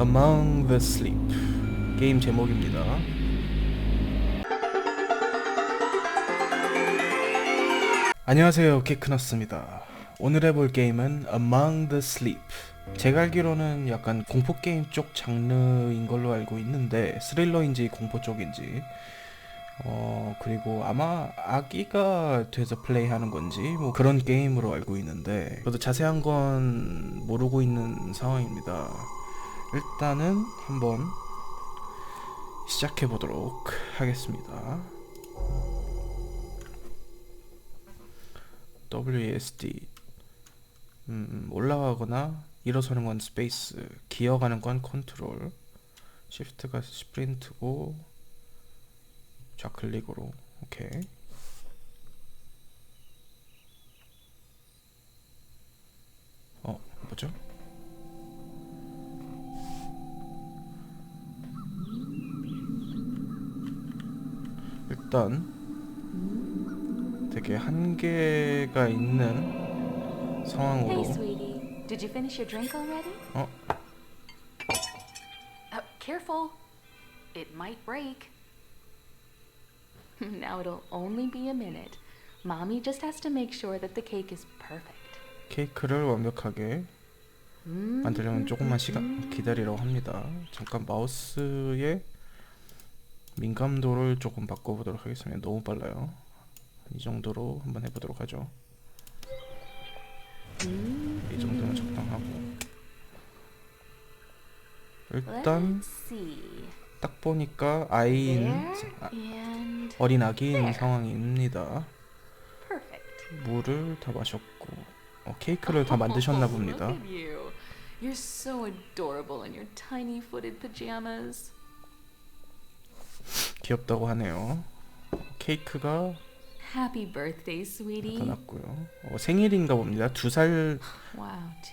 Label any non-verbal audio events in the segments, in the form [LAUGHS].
Among the Sleep 게임 제목입니다. 안녕하세요, 케크너스입니다. 오늘 해볼 게임은 Among the Sleep. 제가 알기로는 약간 공포 게임 쪽 장르인 걸로 알고 있는데 스릴러인지 공포 쪽인지 어 그리고 아마 아기가 돼서 플레이하는 건지 뭐 그런 게임으로 알고 있는데 저도 자세한 건 모르고 있는 상황입니다. 일단은 한번 시작해 보도록 하겠습니다. WASD 음, 올라가거나 일어서는 건 스페이스, 기어가는 건 컨트롤, 시프트가 스프린트고 좌클릭으로 오케이. 어 뭐죠? 일단 되게 한계가 있는 상황으로 Hey, sweetie. Did you finish your drink already? 어 Uh, careful. It might break. now it'll only be a minute. Mommy just has to make sure that the cake is perfect. 케이크를 완벽하게 Mm, 만들려면 조금만 시간 기다리라고 합니다. 잠깐 마우스의 민감도를 조금 바꿔보도록 하겠습니다. 너무 빨라요. 이 정도로 한번 해보도록 하죠. 이 정도면 적당하고 일단. 딱 보니까 아이인 아, 어린 아기인. 상황입니다. 물을 다 마셨고 어, 케이크를 다 만드셨나 [LAUGHS] 봅니다. You're so adorable in your tiny footed pajamas. 귀엽다고 하네요. 케이크가 Happy birthday, sweetie. 나타났고요. 어, 생일인가 봅니다. 두 살인 Wow,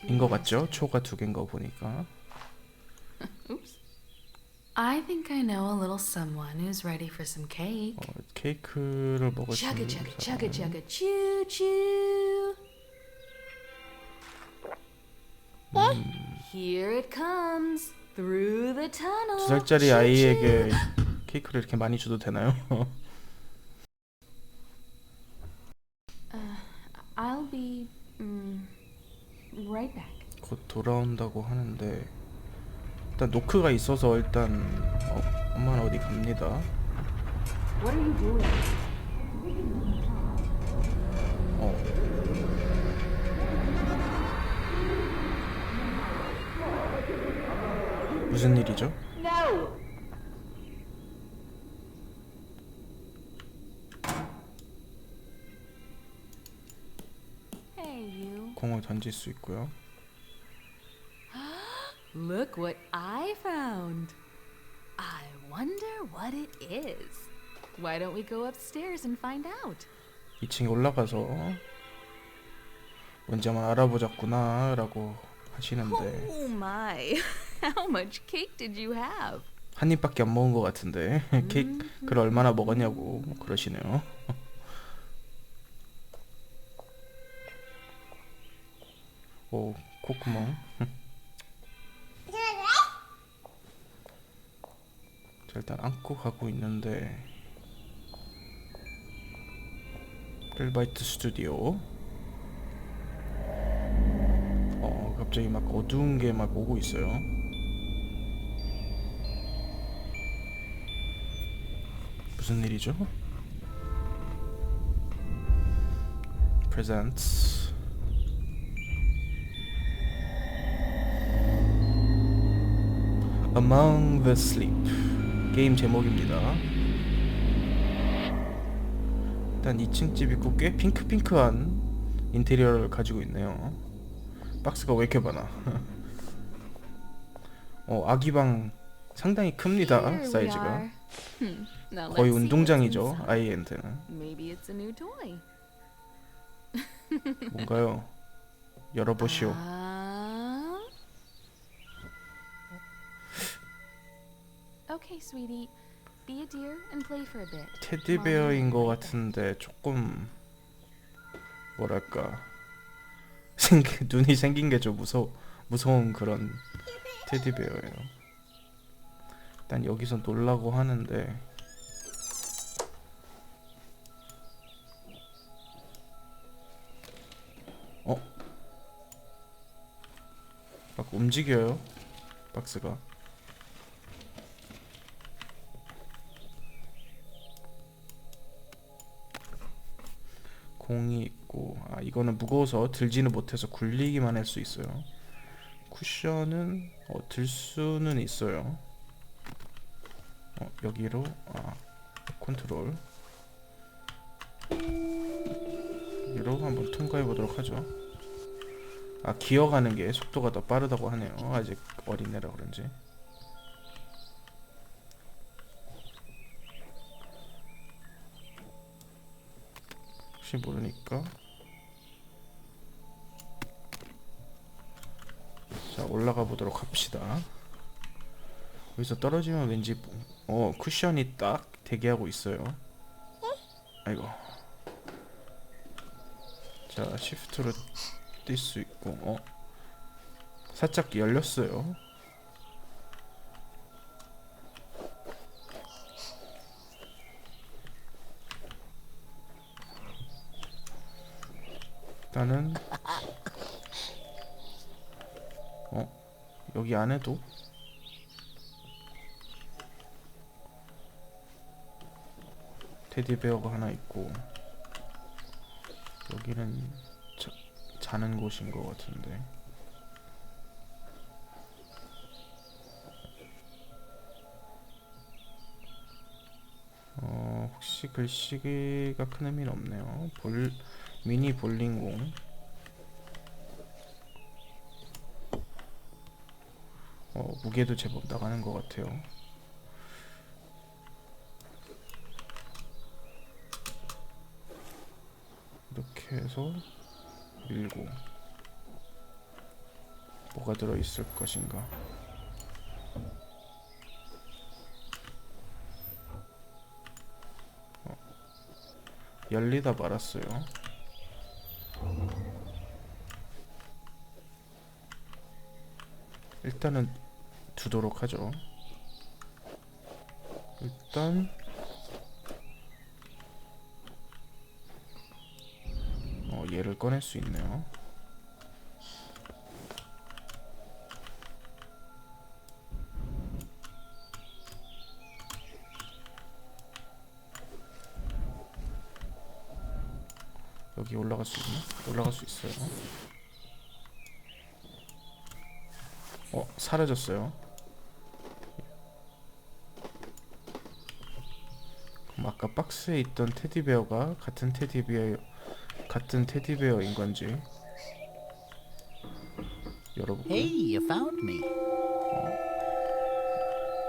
two 것 같죠? 초가 두 개인 거 보니까. Oops. I think I know a little someone who's ready for some cake. 어, 케이크를 먹을 수 Chugga 있는 chugga 사람. chugga chugga choo choo. Here it comes through the tunnel. 두 살짜리. 아이에게 케이크를 이렇게 많이 줘도 되나요? [LAUGHS] I'll be mm, right back. 곧 돌아온다고 하는데 일단 노크가 있어서 일단 어, 엄마는 어디 갑니다. What are you doing? 어. 무슨 일이죠? No. Hey, you. 공을 던질 수 있고요. Look what I found. I wonder what it is. Why don't we go upstairs and find out? 2층에 올라가서 뭔지 한번 알아보자꾸나 라고 하시는데 Oh my. How much cake did you have? 한 입밖에 안 먹은 것 같은데 케이크를 얼마나 먹었냐고 그러시네요. 오 콧구멍. 자 일단 안고 가고 있는데 벨바이트 스튜디오. 어 갑자기 막 어두운 게 막 오고 있어요. 무슨 일이죠? presents Among the Sleep 게임 제목입니다. 일단 2층 집 있고 꽤 핑크핑크한 인테리어를 가지고 있네요. 박스가 왜 이렇게 많아? [LAUGHS] 어 아기방 상당히 큽니다 사이즈가. Hmm. 거의 운동장이죠 toy. [LAUGHS] 뭔가요? 열어보시오. Okay, sweetie. Be a dear and play for a bit. 테디베어인 것 같은데 조금 뭐랄까 [LAUGHS] 생 눈이 생긴 게 좀 무서 무서운 그런 테디베어예요. 일단 여기서 놀라고 하는데 어? 막 움직여요 박스가 공이 있고 아 이거는 무거워서 들지는 못해서 굴리기만 할 수 있어요. 쿠션은 어, 들 수는 있어요. 어, 여기로 아 컨트롤. 여기로 한번 통과해 보도록 하죠. 아 기어가는 게 속도가 더 빠르다고 하네요. 아직 어린애라 그런지 혹시 모르니까. 자 올라가 보도록 합시다. 여기서 떨어지면 왠지 뭐- 어 쿠션이 딱 대기하고 있어요. 아이고. 자 시프트로 뛸 수 있고 어. 살짝 열렸어요 일단은 어? 여기 안에도? 테디베어가 하나 있고 여기는 자, 자는 곳인 것 같은데. 어 혹시 글씨가 큰 의미는 없네요. 볼 미니 볼링공. 어 무게도 제법 나가는 것 같아요. 이렇게 해서 밀고 뭐가 들어있을 것인가? 어, 열리다 말았어요 일단은 두도록 하죠 일단 어, 얘를 꺼낼 수 있네요. 여기 올라갈 수 있나? 올라갈 수 있어요. 사라졌어요. 그럼 아까 박스에 있던 테디베어가 같은 테디베어 같은 테디베어인 건지 열어볼게요. Hey, you found me.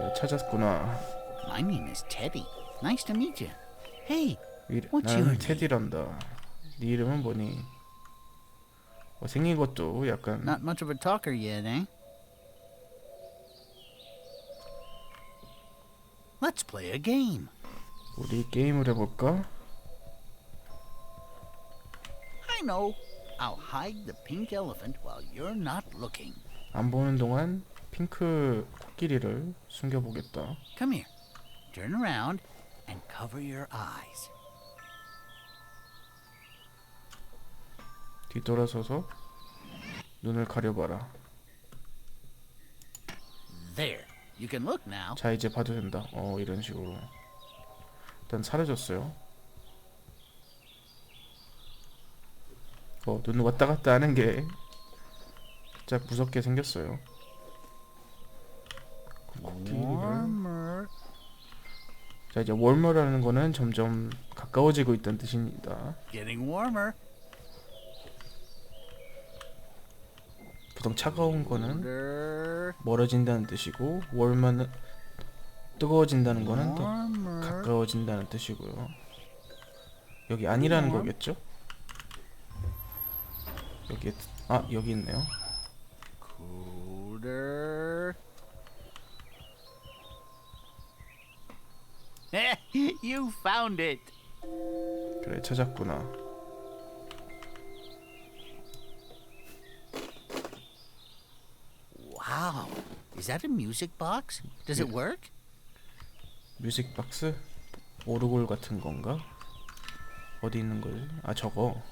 네, 찾았구나. My name is Teddy. Nice to meet you. Hey, 이, What's your name? 테디란다. 네 이름은 뭐니? 어, 생긴 것도 약간 not much of a talker yet, eh? Let's play a game. 우리 게임을 해볼까? I know. I'll hide the pink elephant while you're not looking. 안 보는 동안 핑크 코끼리를 숨겨보겠다. Come here. Turn around and cover your eyes. 뒤돌아서서 눈을 가려봐라. There. You can look now. 자 이제 봐도 된다. 어 이런 식으로. 일단 사라졌어요. 어, 눈 왔다 갔다 하는 게 살짝 무섭게 생겼어요. Warmer. 자 이제 월머라는 거는 점점 가까워지고 있다는 뜻입니다. Getting warmer. 보통 차가운 거는. 멀어진다는 뜻이고 월머는 뜨거워진다는 거는 더. 가까워진다는 뜻이고요. 여기 아니라는. 거겠죠? 여기 아 여기 있네요. [LAUGHS] You found it. 그래 찾았구나. Wow. Is that a music box? Does it work? 뮤직 박스 오르골 같은 건가? 어디 있는 거지? 아 저거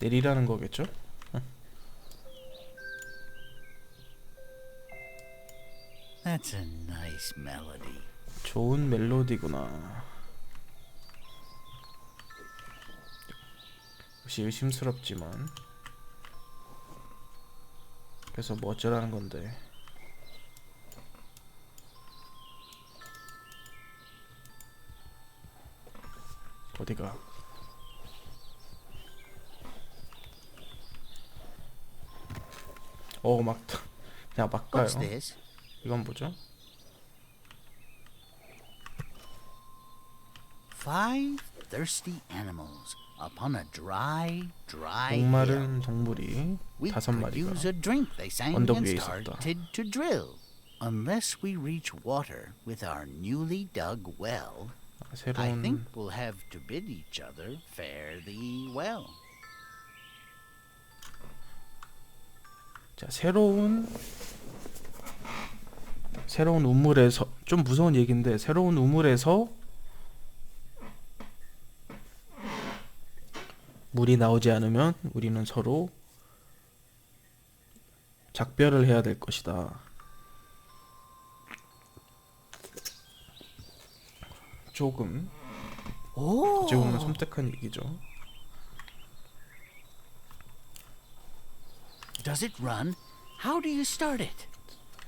내리라는 거겠죠? That's a nice melody. 좋은 멜로디구나. 역시 의심스럽지만. 그래서 뭐 어쩌라는 건데. 어디가? 어, 막, 그냥 막 가요. 이건 뭐죠? Five thirsty animals upon a dry, dry hill. 목마른 동물이 We 다섯 could 마리가 use a drink, they sang, 언덕 and 위에 있었다. started to drill. Unless we reach water with our newly dug well, 아, I 새로운 think we'll have to bid each other fare thee well. 자 새로운 새로운 우물에서 좀 무서운 얘기인데 새로운 우물에서 물이 나오지 않으면 우리는 서로 작별을 해야 될 것이다. 조금 어찌 보면 섬뜩한 얘기죠. does it run? How do you start it?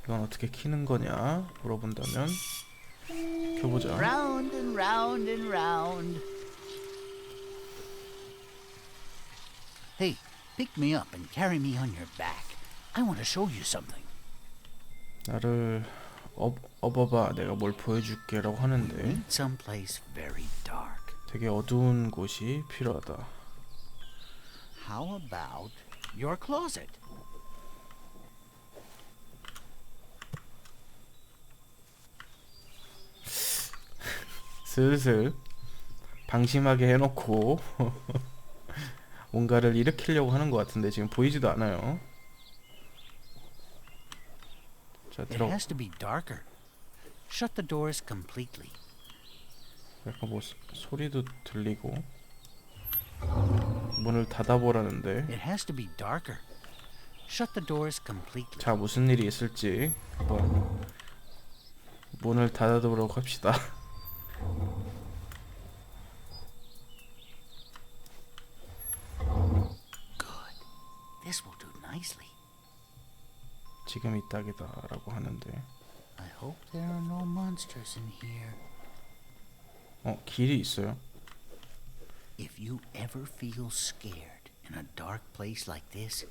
이건 어떻게 키는 거냐 물어본다면 켜보자. Round and round and round. Hey, pick me up and carry me on your back. I want to show you something. 나를 업, 업어봐 내가 뭘 보여줄게라고 하는데 someplace very dark. 되게 어두운 곳이 필요하다. How about your closet? 슬슬 방심하게 해놓고 뭔가를 일으키려고 하는 것 같은데 지금 보이지도 않아요. 자 들어. 약간 뭐 소- 소리도 들리고 문을 닫아보라는데. 자 무슨 일이 있을지 한번 문을 닫아보도록 합시다. Good. This will do nicely. 지금 이 딱이다라고 하는데 I hope there are no monsters in here. 어 길이 있어요. If you ever feel scared in a dark place like this,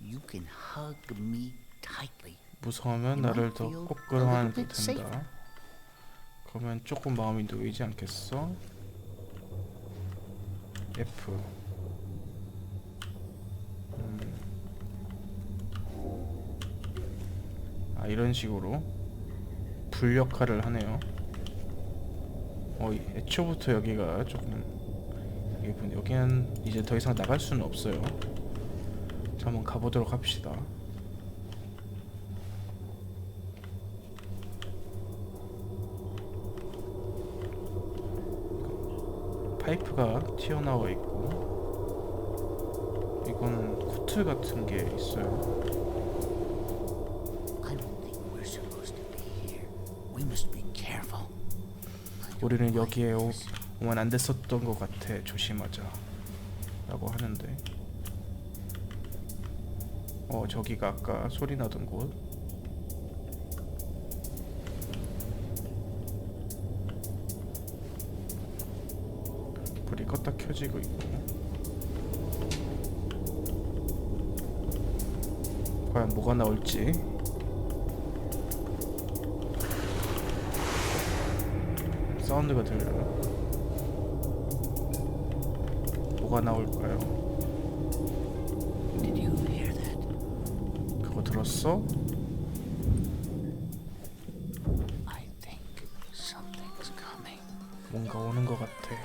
you can hug me tightly. 무서우면 You 나를 더 꼭 끌어안아도 된다. safer. 그러면 조금 마음이 놓이지 않겠어? F. 아 이런 식으로 불 역할을 하네요. 어 이- 애초부터 여기가 조금 여기는 이제 더 이상 나갈 수는 없어요. 자 한번 가보도록 합시다. 파이프가 튀어나와 있고 이건 코트 같은 게 있어요. I don't think we're supposed to be here. We must be careful. I don't 우리는 여기에 오. 오면 안 됐었던 것 같아. 조심하자. 라고 하는데. 어, 저기가 아까 소리 나던 곳. 불이 껐다 켜지고 있고. 과연 뭐가 나올지. 사운드가 들려요. 뭐가 나올까요? 그거 들었어? 뭔가 오는 것 같아.